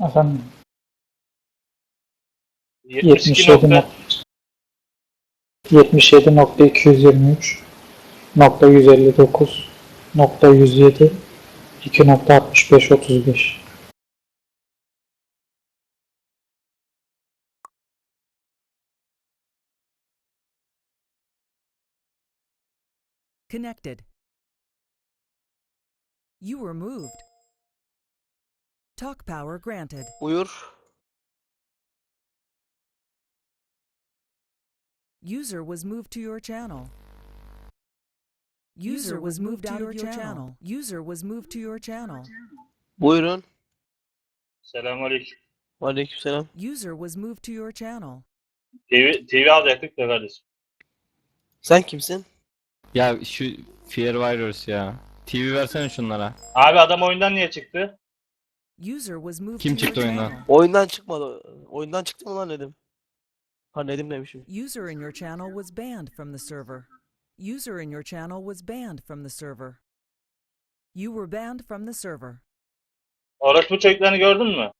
Efendim 72 77 nokta. nok 77 nokta 223 nokta 159 nokta 107 2 nokta 65 35 Connected. You were moved. Talk power granted. Buyur. User was moved to your channel. User was moved out of your channel. User was moved to your channel. Buyurun. Selamünaleyküm. Aleykümselam. User was moved to your channel. TV, TV alacaktık da kardeşim. Sen kimsin? Ya şu Fear Warriors ya. TV versene şunlara. Abi adam oyundan niye çıktı? User was moved Kim to your çıktı oyundan? channel. Oyundan çıkmadı. Oyundan çıktı mı lan Nedim? Ha Nedim demişim. User in your channel was banned from the server. User in your channel was banned from the server. You were banned from the server. Orospu çocuklarını gördün mü?